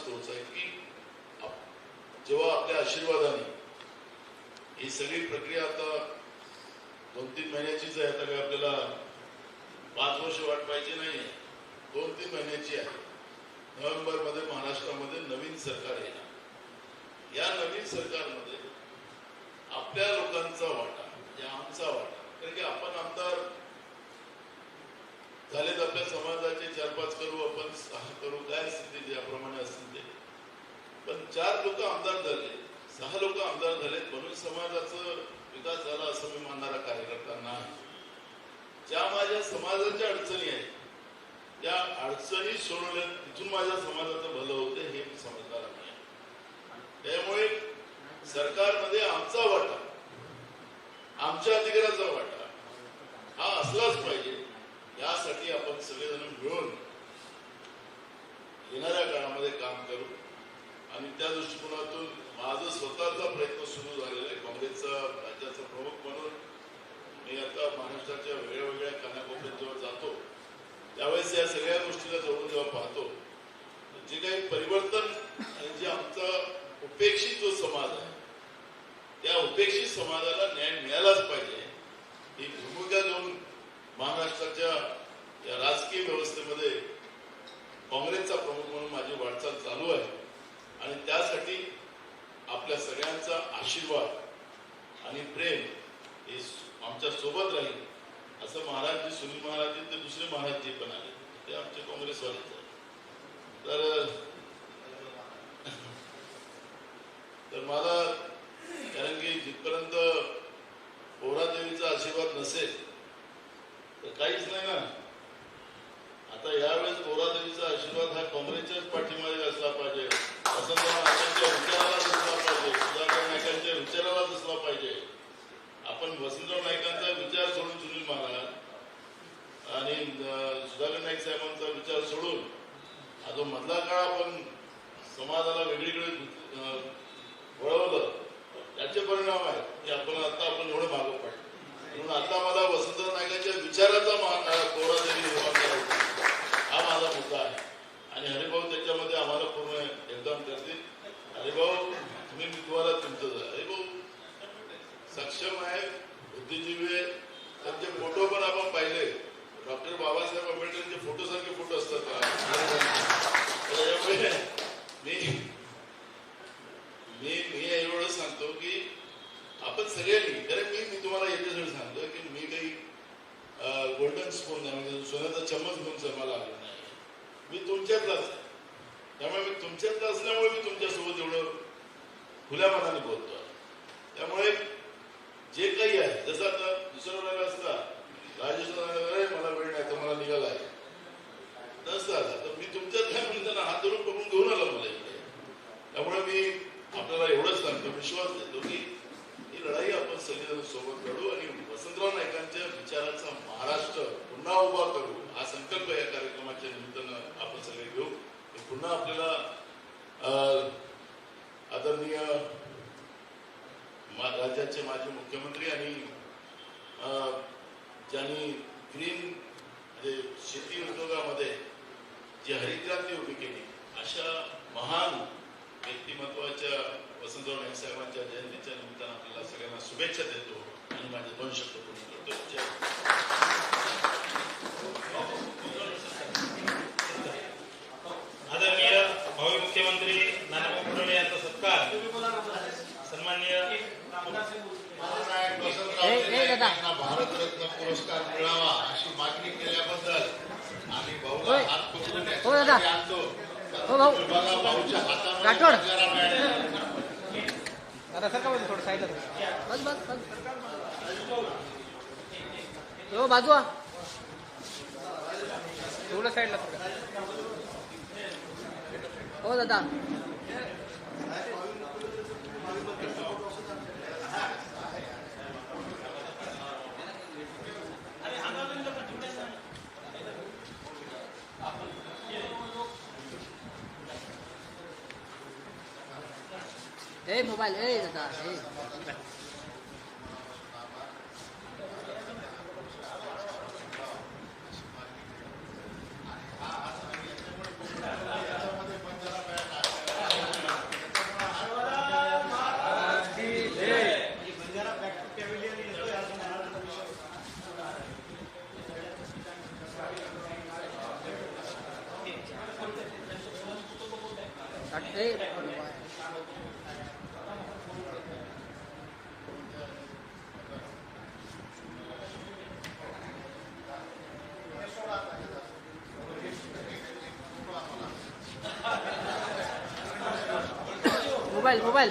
स्रोत आहे की जेव्हा आपल्या आशीर्वादाने ही सगळी प्रक्रिया आता दोन तीन महिन्याचीच आहे आता काय आपल्याला पाच वर्ष वाट पाहिजे नाही दोन तीन महिन्याची आहे. नोव्हेंबरमध्ये महाराष्ट्रामध्ये नवीन सरकार येणार. या नवीन सरकारमध्ये आपल्या लोकांचा वाटा म्हणजे आमचा वाटा कारण की आपण आमदार झालेत आपल्या समाजाचे चार पाच करू आपण सहा करू काय असतील ते ज्याप्रमाणे असतील ते पण चार लोक आमदार झाले दहा लोक आमदार झालेत. म्हणून समाजाचा विकास झाला असं मी मानणारा कार्यकर्ता नाही ज्या माझ्या समाजाच्या अडचणी आहेत त्या अडचणी सोडवल्या तिथून माझ्या समाजाचं भलं होतं हे मी समजणार नाही. त्यामुळे सरकारमध्ये आमचा वाटा आमच्या अधिकाराचा वाटा हा असलाच पाहिजे. माझं प्रयत्न सुरू झालेला आहे. काँग्रेसचा राज्याचा प्रमुख म्हणून मी आता महाराष्ट्राच्या वेगळ्या कानाकोपऱ्यात जेव्हा जातो. त्यावेळेस या सगळ्या गोष्टीला जवळून जेव्हा पाहतो जे काही परिवर्तन आणि जे आमचा उपेक्षित जो समाज आहे त्या उपेक्षित समाजाला न्याय मिळालाच पाहिजे. ही भूमिका घेऊन महाराष्ट्राच्या या राजकीय व्यवस्थेमध्ये काँग्रेसचा प्रमुख म्हणून माझी वाटचाल चालू आहे आणि त्यासाठी आपल्या सगळ्यांचा आशीर्वाद आणि प्रेम हे आमच्यासोबत राहील. असं महाराज जी सुनील महाराज ते दुसरे महाराज जे पण आले. ते आमचे काँग्रेसवालेच तर. तर मला कारण की जिथपर्यंत पोहरादेवीचा आशीर्वाद नसेल तर काहीच नाही ना. आता यावेळेस पोहरादेवीचा आशीर्वाद हा काँग्रेसच्याच पाठीमागे असला पाहिजे वसंतराव नाईकांच्या विचाराला दिसला पाहिजे सुधाकर नाईकांच्या विचाराला दिसला पाहिजे आपण वसंतराव नाईकांचा विचार सोडून सुनील महाराज आणि अं, सुधाकर नाईक साहेबांचा विचार सोडून हा जो मधला काळ आपण समाजाला वेगळीकडे वळवलं त्याचे परिणाम आहेत. की आपण आता आपण एवढं मागं पाहिजे म्हणून आता मला वसंत नाईकांच्या विचाराचा कोरा जरी निर्माण करायचा हा माझा मुद्दा आहे आणि हरिभाऊ त्याच्यामध्ये आम्हाला पूर्ण योगदान करतील हरिभाऊ तुम्ही मी तुम्हाला तुमचं हरिभाऊ सक्षम आहे बुद्धिजीवी आहे त्यांचे फोटो पण आपण पाहिले डॉक्टर बाबासाहेब आंबेडकरांचे फोटो सारखे फोटो असतात त्यामुळे मी मी मी एवढं सांगतो की आपण सगळ्यांनी कारण मी मी तुम्हाला याच्यासाठी सांगतो की मी काही गोल्डन स्पून म्हणजे सोन्याचा चम्मच घेऊन जन्माला आलो नाही. मी तुमच्यातला असतो त्यामुळे मी तुमच्यातला असल्यामुळे मी तुमच्यासोबत एवढं खुल्या मनाने बोलतो त्यामुळे जे काही आहे जसं आता दुसरं वेळेला असता राजेश मला वेळ नाही तर मला निघाला आहे तसं झालं तर मी तुमच्यात काय म्हणून त्यांना हात धरून बघून घेऊन आलो मला इकडे त्यामुळे मी आपल्याला एवढंच सांगतो विश्वास देतो की ही लढाई आपण सगळेजण सोबत लढू आणि वसंतराव नाईकांच्या विचाराचा महाराष्ट्र पुन्हा उभा करू हा संकल्प या कार्यक्रमाच्या निमित्तानं आपण सगळे घेऊ मी पुन्हा आपल्याला अं, आदरणीय मा- राज्याचे माजी मुख्यमंत्री आणि अं, ज्यांनी ग्रीन म्हणजे शेती उद्योगामध्ये जी हरितक्रांती उभी केली अशा महान व्यक्तिमत्वाच्या वसंतराव नाईक साहेबांच्या जयंतीच्या निमित्तानं आपल्याला सगळ्यांना शुभेच्छा देतो आणि माझे दोन शब्द पूर्ण करतो भारतरत्न पुरस्कार मिळावा अशी मागणी केल्याबद्दल आणि भाऊला होय. हात पकडून हो, आणतो. हो, भाऊच्या हातामध्ये थोडं साईडला बस बस बस. हो बाजू. थोडं साईडला हो दादा. ए मोबाईल ए दादा ए. Hey, mobile mobile mobile